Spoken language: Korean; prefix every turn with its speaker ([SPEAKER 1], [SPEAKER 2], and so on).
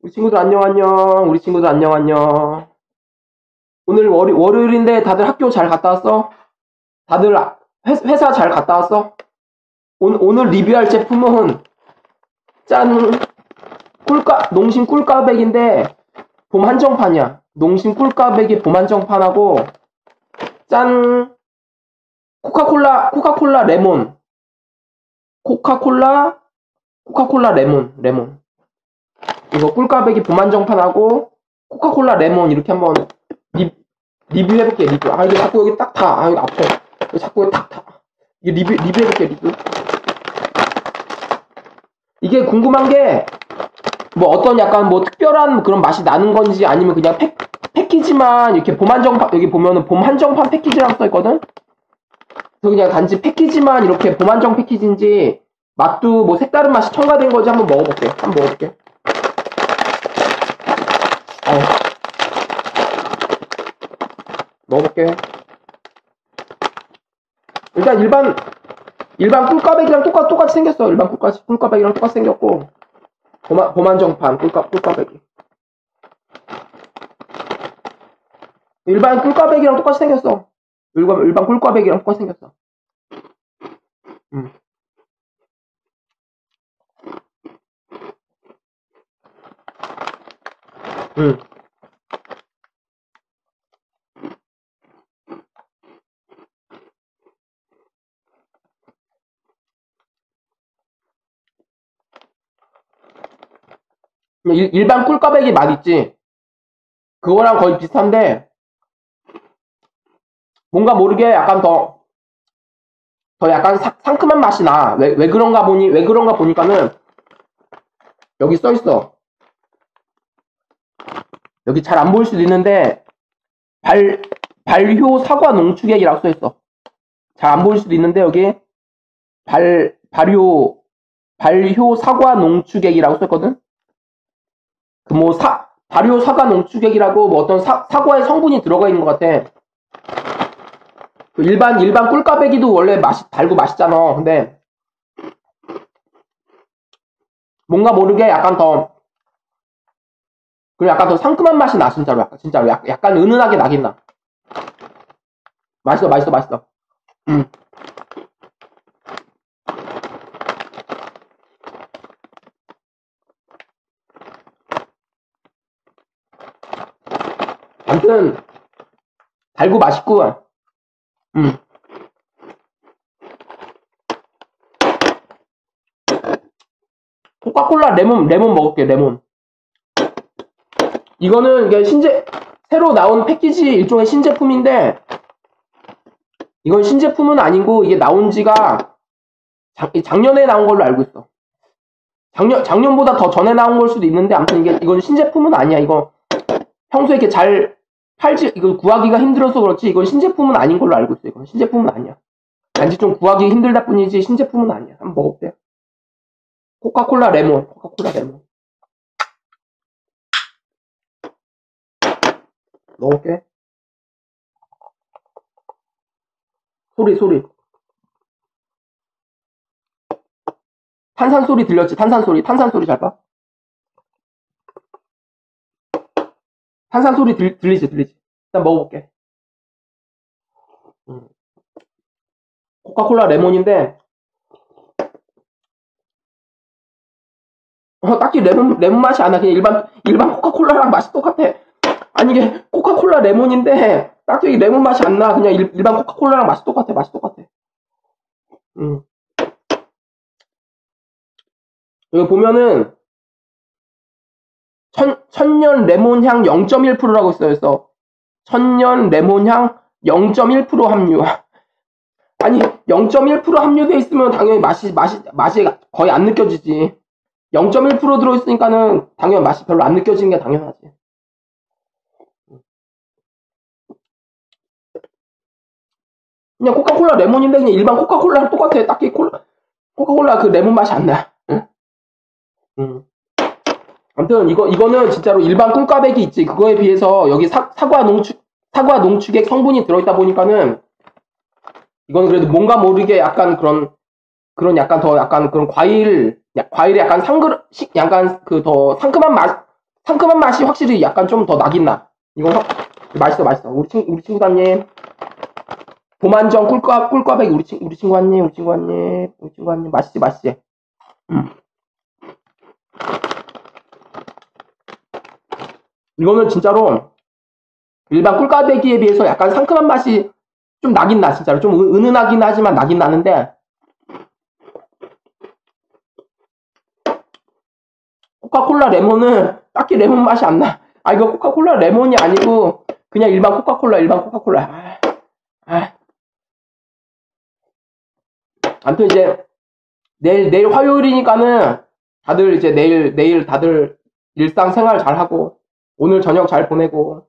[SPEAKER 1] 우리 친구들 안녕 안녕. 우리 친구들 안녕 안녕. 오늘 월, 월요일인데 다들 학교 잘 갔다 왔어? 다들 회, 회사 잘 갔다 왔어? 오늘, 오늘 리뷰할 제품은 짠 꿀까 농심 꿀까백인데 봄 한정판이야. 농심 꿀까백이 봄 한정판하고 짠 코카콜라 코카콜라 레몬 코카콜라 코카콜라 레몬 레몬 이거 꿀까백이 봄 한정판하고 코카콜라 레몬 이렇게 한번 리, 리뷰 해볼게 리뷰. 아 이게 자꾸 여기 딱 타아 여기 앞에. 이거 자꾸 여기 딱타 이게 리뷰 리뷰 해볼게 리뷰. 이게 궁금한 게 뭐 어떤 약간 뭐 특별한 그런 맛이 나는 건지 아니면 그냥 패, 패키지만 이렇게 봄 한정판 여기 보면은 봄 한정판 패키지라고 써 있거든? 그래서 그냥 단지 패키지만 이렇게 봄 한정 패키지인지 맛도 뭐 색다른 맛이 첨가된 거지 한번 먹어볼게 한번 먹어볼게 어. 먹어볼게. 일단 일반 일반 꿀까백이랑 똑같, 똑같이 생겼어. 일반 꿀까, 꿀까백이랑 똑같이 생겼고. 봄, 봄한정판 꿀까, 꿀까백이. 일반 꿀까백이랑 똑같이 생겼어. 일반, 일반 꿀까백이랑 똑같이 생겼어. 음. 음. 일, 일반 꿀까백이 맛 있지. 그거랑 거의 비슷한데, 뭔가 모르게 약간 더, 더 약간 사, 상큼한 맛이 나. 왜, 왜 그런가 보니, 왜 그런가 보니까는, 여기 써 있어. 여기 잘 안 보일 수도 있는데, 발, 발효 사과 농축액이라고 써 있어. 잘 안 보일 수도 있는데, 여기, 발, 발효, 발효 사과 농축액이라고 썼거든? 그 뭐 사, 발효 사과 농축액이라고 뭐 어떤 사, 사과의 성분이 들어가 있는 것 같아. 그 일반, 일반 꿀까베기도 원래 맛이, 달고 맛있잖아. 근데, 뭔가 모르게 약간 더, 그리고 약간 더 상큼한 맛이 나, 진짜로. 약간, 진짜로. 약간, 약간 은은하게 나긴 나. 맛있어, 맛있어, 맛있어. 음. 아무튼 달고 맛있고 음. 코카콜라 레몬 레몬 먹을게 레몬 이거는 이게 신제 새로 나온 패키지 일종의 신제품인데 이건 신제품은 아니고 이게 나온 지가 작, 작년에 나온 걸로 알고 있어 작년 작년보다 더 전에 나온 걸 수도 있는데 아무튼 이게 이건 신제품은 아니야 이거 평소에 이렇게 잘 팔지 이거 구하기가 힘들어서 그렇지 이건 신제품은 아닌 걸로 알고 있어요. 이건 신제품은 아니야. 단지 좀 구하기 힘들다 뿐이지 신제품은 아니야. 한번 먹어볼게요. 코카콜라 레몬, 코카콜라 레몬. 먹을게. 소리 소리. 탄산 소리 들렸지? 탄산 소리, 탄산 소리 잘 봐. 탄산 소리 들, 들리지, 들리지. 일단 먹어볼게. 음. 코카콜라 레몬인데, 어, 딱히 레몬, 레몬 맛이 안 나. 그냥 일반, 일반 코카콜라랑 맛이 똑같아. 아니, 이게 코카콜라 레몬인데, 딱히 레몬 맛이 안 나. 그냥 일, 반 코카콜라랑 맛이 똑같아. 맛이 똑같아. 음. 여기 보면은, 천, 천년 레몬향 0.1%라고 있어요. 그래서 천년 레몬향 0.1% 함유. 아니 0.1% 함유돼 있으면 당연히 맛이 맛이 맛이 거의 안 느껴지지. 0.1% 들어있으니까는 당연히 맛이 별로 안 느껴지는 게 당연하지. 그냥 코카콜라 레몬인데 그냥 일반 코카콜라랑 똑같아. 딱히 콜라 코카콜라 그 레몬 맛이 안 나. 응? 응. 아무튼 이거 이거는 진짜로 일반 꿀까백이 있지. 그거에 비해서 여기 사, 사과 농축 사과 농축액 성분이 들어있다 보니까는 이거는 그래도 뭔가 모르게 약간 그런 그런 약간 더 약간 그런 과일 과일의 약간 상그 약간 그 더 상큼한 맛 상큼한 맛이 확실히 약간 좀 더 나긴 나. 이거 확- 맛있어, 맛있어. 우리 친, 우리 친구다님. 도만정 꿀과, 꿀과백이 우리 친, 우리 친구한님, 우리 친구한님, 우리 친구한님. 맛있지, 맛있지. 음. 이거는 진짜로 일반 꿀과배기에 비해서 약간 상큼한 맛이 좀 나긴 나, 진짜로. 좀 은- 은은하긴 하지만 나긴 나는데, 코카콜라 레몬은 딱히 레몬 맛이 안 나. 아, 이거 코카콜라 레몬이 아니고, 그냥 일반 코카콜라, 일반 코카콜라. 아, 아. 아무튼 이제, 내일, 내일 화요일이니까는, 다들 이제 내일, 내일 다들 일상 생활 잘 하고, 오늘 저녁 잘 보내고,